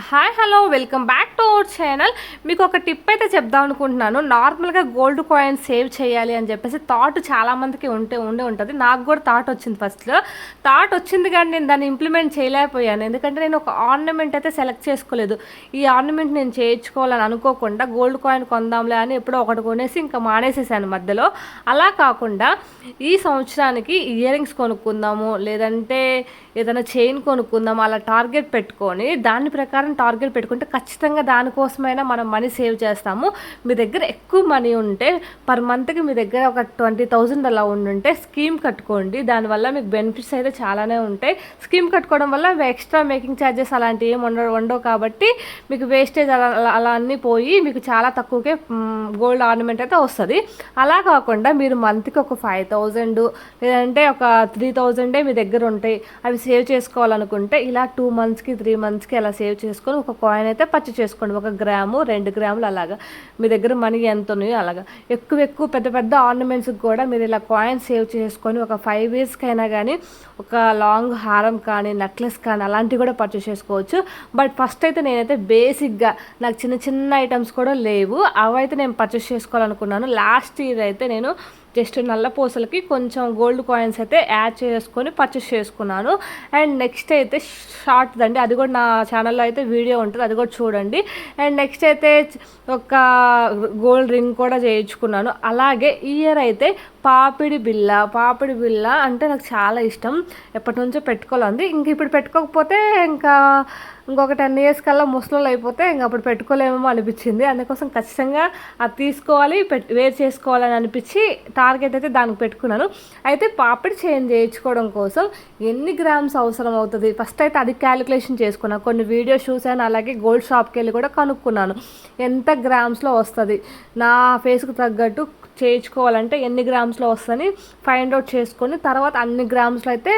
Hi hello welcome back to our channel మీకు ఒక tip అయితే చెప్దాం అనుకుంటున్నాను. నార్మల్గా గోల్డ్ కాయిన్ సేవ్ చేయాలి అని చెప్పేసి థాట్ చాలామందికి ఉంటే ఉండే ఉంటుంది. నాకు కూడా థాట్ వచ్చింది ఫస్ట్లో థాట్ వచ్చింది కానీ నేను దాన్ని ఇంప్లిమెంట్ చేయలేకపోయాను. ఎందుకంటే నేను ఒక ఆర్నమెంట్ అయితే సెలెక్ట్ చేసుకోలేదు. ఈ ఆర్నమెంట్ నేను చేయించుకోవాలని అనుకోకుండా గోల్డ్ కాయిన్ కొందాంలే అని ఎప్పుడో ఒకటి కొనేసి ఇంకా మానేసేసాను మధ్యలో. అలా కాకుండా ఈ సంవత్సరానికి ఇయర్ రింగ్స్ కొనుక్కుందాము లేదంటే ఏదైనా చైన్ కొనుక్కుందాము అలా టార్గెట్ పెట్టుకొని దాని ప్రకారం టార్గెట్ పెట్టుకుంటే ఖచ్చితంగా దానికోసమైనా మనం మనీ సేవ్ చేస్తాము. మీ దగ్గర ఎక్కువ మనీ ఉంటే పర్ మంత్కి మీ దగ్గర ఒక ట్వంటీ థౌజండ్ అలా ఉండుంటే స్కీమ్ కట్టుకోండి. దానివల్ల మీకు బెనిఫిట్స్ అయితే చాలానే ఉంటాయి. స్కీమ్ కట్టుకోవడం వల్ల ఎక్స్ట్రా మేకింగ్ ఛార్జెస్ అలాంటివి ఏమి ఉండవు ఉండవు కాబట్టి మీకు వేస్టేజ్ అలా అలా- అలా అన్నీ పోయి మీకు చాలా తక్కువకే గోల్డ్ ఆర్నమెంట్ అయితే వస్తుంది. అలా కాకుండా మీరు మంత్కి ఒక ఫైవ్ థౌజండ్ లేదంటే ఒక త్రీ థౌజండే మీ దగ్గర ఉంటాయి. అవి సేవ్ చేసుకోవాలనుకుంటే ఇలా టూ మంత్స్కి త్రీ మంత్స్కి అలా సేవ్ చేసుకొని ఒక కాయిన్ అయితే పర్చేస్ చేసుకోండి. ఒక గ్రాము రెండు గ్రాములు అలాగా. మీ దగ్గర మనీ ఎంత ఉన్నాయో అలాగా. ఎక్కువ ఎక్కువ పెద్ద పెద్ద ఆర్నమెంట్స్కి కూడా మీరు ఇలా కాయిన్ సేవ్ చేసుకొని ఒక ఫైవ్ ఇయర్స్కి అయినా కానీ ఒక లాంగ్ హారం కానీ నెక్లెస్ కానీ అలాంటివి కూడా పర్చేస్ చేసుకోవచ్చు. బట్ ఫస్ట్ అయితే నేనైతే బేసిక్గా నాకు చిన్న చిన్న ఐటమ్స్ కూడా లేవు. అవైతే నేను పర్చేస్ చేసుకోవాలనుకున్నాను. లాస్ట్ ఇయర్ అయితే నేను జస్ట్ నల్ల పూసలకి కొంచెం గోల్డ్ కాయిన్స్ అయితే యాడ్ చేసుకొని పర్చేస్ చేసుకున్నాను. అండ్ నెక్స్ట్ అయితే షార్ట్ దండి. అది కూడా నా ఛానల్లో అయితే వీడియో ఉంటుంది. అది కూడా చూడండి. అండ్ నెక్స్ట్ అయితే ఒక గోల్డ్ రింగ్ కూడా చేయించుకున్నాను. అలాగే ఇయర్ అయితే పాపిడి బిళ్ళ పాపిడి బిళ్ళ అంటే నాకు చాలా ఇష్టం. ఎప్పటి నుంచో పెట్టుకోవాలి ఇంక ఇప్పుడు పెట్టుకోకపోతే ఇంకా ఇంకొక టెన్ ఇయర్స్ కల్లా ముసలోళ్ళు అయిపోతే ఇంక అప్పుడు పెట్టుకోలేమేమో అనిపించింది. అందుకోసం ఖచ్చితంగా అది తీసుకోవాలి పెట్ వేర్ చేసుకోవాలని అనిపించి టార్గెట్ అయితే దానికి పెట్టుకున్నాను. అయితే పాపిడి చేంజ్ చేయించుకోవడం కోసం ఎన్ని గ్రామ్స్ అవసరం అవుతుంది? ఫస్ట్ అయితే అది క్యాలిక్యులేషన్ చేసుకున్నాను కొన్ని వీడియోస్ చూసాను అలాగే గోల్డ్ షాప్కి వెళ్ళి కూడా కనుక్కున్నాను. ఎంత గ్రామ్స్లో వస్తుంది? నా ఫేస్కు తగ్గట్టు చేయించుకోవాలంటే ఎన్ని గ్రామ్స్లో వస్తుందని ఫైండ్ అవుట్ చేసుకొని తర్వాత అన్ని గ్రామ్స్లో అయితే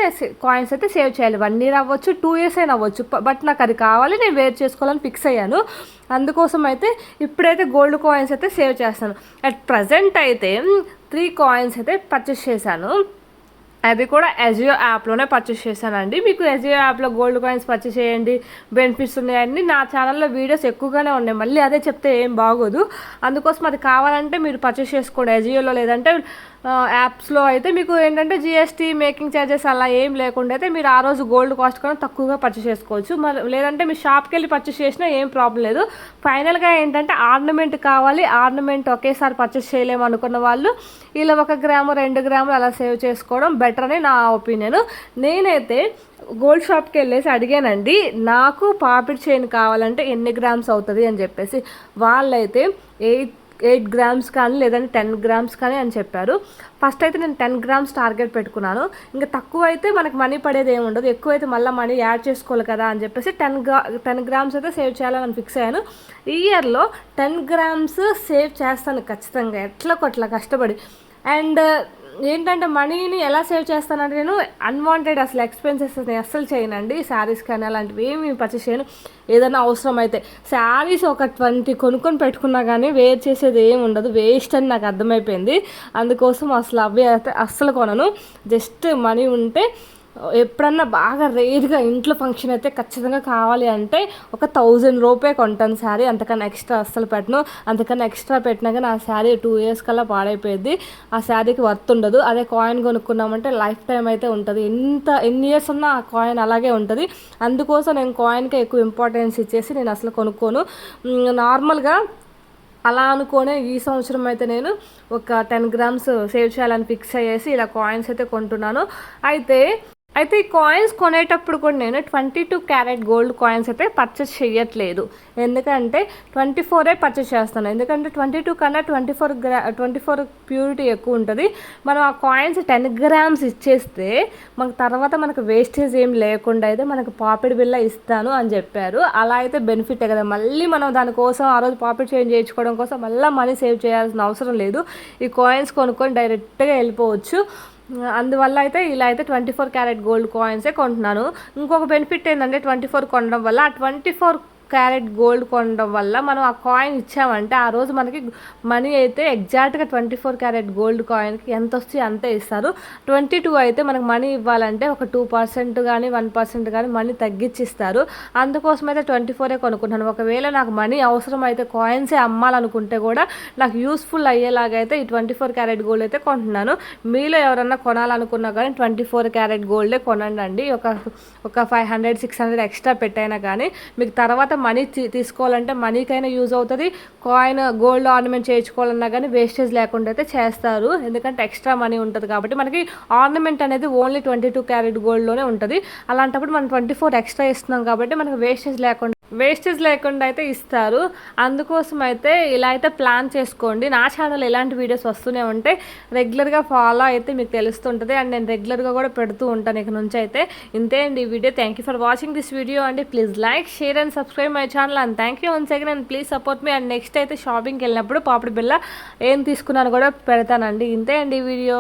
కాయిన్స్ అయితే సేవ్ చేయాలి. వన్ ఇయర్ అవ్వచ్చు టూ ఇయర్స్ అయినా అవ్వచ్చు. బట్ నాకు అది కావాలి నేను వేర్ చేసుకోవాలని ఫిక్స్ అయ్యాను. అందుకోసం అయితే ఇప్పుడైతే గోల్డ్ కాయిన్స్ అయితే సేవ్ చేస్తాను. అట్ ప్రజెంట్ అయితే త్రీ కాయిన్స్ అయితే పర్చేస్ చేశాను. అది కూడా ఎజియో యాప్లోనే పర్చేస్ చేశానండి. మీకు ఎజియో యాప్లో గోల్డ్ కాయిన్స్ పర్చేస్ చేయండి బెనిఫిట్స్ ఉన్నాయండి నా ఛానల్లో వీడియోస్ ఎక్కువగానే ఉన్నాయి. మళ్ళీ అదే చెప్తే ఏం బాగోదు. అందుకోసం అది కావాలంటే మీరు పర్చేస్ చేసుకోండి. ఎజియోలో లేదంటే యాప్స్లో అయితే మీకు ఏంటంటే జిఎస్టీ మేకింగ్ ఛార్జెస్ అలా ఏం లేకుండా అయితే మీరు ఆ రోజు గోల్డ్ కాస్ట్ కన్నా తక్కువగా పర్చేస్ చేసుకోవచ్చు. మరి లేదంటే మీ షాప్కి వెళ్ళి పర్చేస్ చేసినా ఏం ప్రాబ్లం లేదు. ఫైనల్గా ఏంటంటే ఆర్నమెంట్ కావాలి. ఆర్నమెంట్ ఒకేసారి పర్చేస్ చేయలేము అనుకున్న వాళ్ళు ఇలా ఒక గ్రాము రెండు గ్రాములు అలా సేవ్ చేసుకోవడం బెటర్ అని నా ఒపీనియన్. నేనైతే గోల్డ్ షాప్కి వెళ్ళేసి అడిగానండి నాకు పాపిడ్ చైన్ కావాలంటే ఎన్ని గ్రామ్స్ అవుతుంది? అని చెప్పేసి. వాళ్ళైతే ఎయిట్ ఎయిట్ గ్రామ్స్ కానీ లేదంటే టెన్ గ్రామ్స్ కానీ అని చెప్పారు. ఫస్ట్ అయితే నేను టెన్ గ్రామ్స్ టార్గెట్ పెట్టుకున్నాను. ఇంకా తక్కువ అయితే మనకి మనీ పడేది ఏమి ఉండదు. ఎక్కువ అయితే మళ్ళీ మనీ యాడ్ చేసుకోవాలి కదా అని చెప్పేసి టెన్ గ్రా టెన్ గ్రామ్స్ అయితే సేవ్ చేయాలని ఫిక్స్ అయ్యాను. ఈ ఇయర్లో టెన్ గ్రామ్స్ సేవ్ చేస్తాను ఖచ్చితంగా ఎట్లా కొట్లా కష్టపడి. అండ్ ఏంటంటే మనీని ఎలా సేవ్ చేస్తానంటే నేను అన్వాంటెడ్ అసలు ఎక్స్పెన్సెస్ నేను అస్సలు చేయనండి. శారీస్ కానీ అలాంటివి ఏమి పర్చేస్ చేయను. ఏదైనా అవసరం అయితే శారీస్ ఒక ట్వంటీ కొనుక్కొని పెట్టుకున్నా కానీ వేర్ చేసేది ఏమి ఉండదు. వేస్ట్ అని నాకు అర్థమైపోయింది. అందుకోసం అసలు అవి అయితే అస్సలు కొనను. జస్ట్ మనీ ఉంటే ఎప్పుడన్నా బాగా రేర్గా ఇంట్లో ఫంక్షన్ అయితే ఖచ్చితంగా కావాలి అంటే ఒక థౌజండ్ రూపే కొంటాను శారీ. అంతకన్నా ఎక్స్ట్రా అస్సలు పెట్టను. అంతకన్నా ఎక్స్ట్రా పెట్టినా కానీ ఆ శారీ టూ ఇయర్స్ కల్లా పాడైపోయింది. ఆ శారీకి వర్త్ ఉండదు. అదే కాయిన్ కొనుక్కున్నామంటే లైఫ్ టైం అయితే ఉంటుంది. ఎంత ఎన్ని ఇయర్స్ ఉన్నా ఆ కాయిన్ అలాగే ఉంటుంది. అందుకోసం నేను కాయిన్కే ఎక్కువ ఇంపార్టెన్స్ ఇచ్చేసి నేను అసలు కొనుక్కోను. నార్మల్గా అలా అనుకోనే ఈ సంవత్సరం అయితే నేను ఒక టెన్ గ్రామ్స్ సేవ్ చేయాలని ఫిక్స్ అయ్యేసి ఇలా కాయిన్స్ అయితే కొంటున్నాను. అయితే అయితే ఈ కాయిన్స్ కొనేటప్పుడు కూడా నేను twenty two carat gold coins అయితే పర్చేస్ చేయట్లేదు. ఎందుకంటే ట్వంటీ ఫోరే పర్చేస్ చేస్తాను. ఎందుకంటే ట్వంటీ టూ కన్నా twenty four gram twenty four purity ఎక్కువ ఉంటుంది. మనం ఆ కాయిన్స్ టెన్ గ్రామ్స్ ఇచ్చేస్తే మనకు తర్వాత మనకు వేస్టేజ్ ఏం లేకుండా అయితే మనకు పాపిడి బిల్ల ఇస్తాను అని చెప్పారు. అలా అయితే బెనిఫిటే కదా. మళ్ళీ మనం దానికోసం ఆ రోజు పాపిడి చేంజ్ చేయించుకోవడం కోసం మళ్ళీ మనీ సేవ్ చేయాల్సిన అవసరం లేదు. ఈ కాయిన్స్ కొనుక్కొని డైరెక్ట్గా వెళ్ళిపోవచ్చు. అందువల్ల అయితే ఇలా అయితే ట్వంటీ ఫోర్ క్యారెట్ గోల్డ్ కాయిన్సే కొంటున్నాను. ఇంకొక బెనిఫిట్ ఏంటంటే ట్వంటీ ఫోర్ కొనడం వల్ల ఆ ట్వంటీ ఫోర్ క్యారెట్ గోల్డ్ కొనడం వల్ల మనం ఆ కాయిన్ ఇచ్చామంటే ఆ రోజు మనకి మనీ అయితే ఎగ్జాక్ట్గా ట్వంటీ ఫోర్ క్యారెట్ గోల్డ్ కాయిన్కి ఎంత వస్తే అంతే ఇస్తారు. ట్వంటీ టూ అయితే మనకు మనీ ఇవ్వాలంటే ఒక టూ పర్సెంట్ కానీ వన్ పర్సెంట్ కానీ మనీ తగ్గించిస్తారు. అందుకోసం అయితే ట్వంటీ ఫోరే కొనుక్కుంటాను ఒకవేళ నాకు మనీ అవసరం అయితే కాయిన్సే అమ్మాలనుకుంటే కూడా నాకు యూస్ఫుల్ అయ్యేలాగా అయితే ఈ ట్వంటీ ఫోర్ క్యారెట్ గోల్డ్ అయితే కొంటున్నాను. మీలో ఎవరన్నా కొనాలనుకున్నా కానీ ట్వంటీ ఫోర్ క్యారెట్ గోల్డే కొనండి. ఒక ఒక five hundred six hundred extra పెట్టైనా కానీ మీకు తర్వాత మనీ తీసుకోవాలంటే మనీకైనా యూజ్ అవుతుంది. కాయిన్ గోల్డ్ ఆర్నమెంట్ చేయించుకోవాలన్నా కానీ వేస్టేజ్ లేకుండా అయితే చేస్తారు. ఎందుకంటే ఎక్స్ట్రా మనీ ఉంటుంది కాబట్టి మనకి ఆర్నమెంట్ అనేది ఓన్లీ ట్వంటీ టూ క్యారెట్ గోల్డ్లోనే ఉంటుంది. అలాంటప్పుడు మనం ట్వంటీ ఫోర్ ఎక్స్ట్రా ఇస్తున్నాం కాబట్టి మనకి వేస్టేజ్ లేకుండా వేస్టేజ్ లేకుండా అయితే ఇస్తారు. అందుకోసం అయితే ఇలా అయితే ప్లాన్ చేసుకోండి. నా ఛానల్ ఎలాంటి వీడియోస్ వస్తూనే ఉంటాయి. రెగ్యులర్గా ఫాలో అయితే మీకు తెలుస్తుంటుంది. అండ్ నేను రెగ్యులర్గా కూడా పెడుతూ ఉంటాను ఇక నుంచి అయితే. ఇంతే అండి ఈ video thank you for watching this video అండి please like share and subscribe my channel and thank you one second and please support me and next అయితే షాపింగ్కి వెళ్ళినప్పుడు పాపడి బిల్ల ఏం తీసుకున్నాను కూడా పెడతానండి. ఇంతే అండి ఈ వీడియో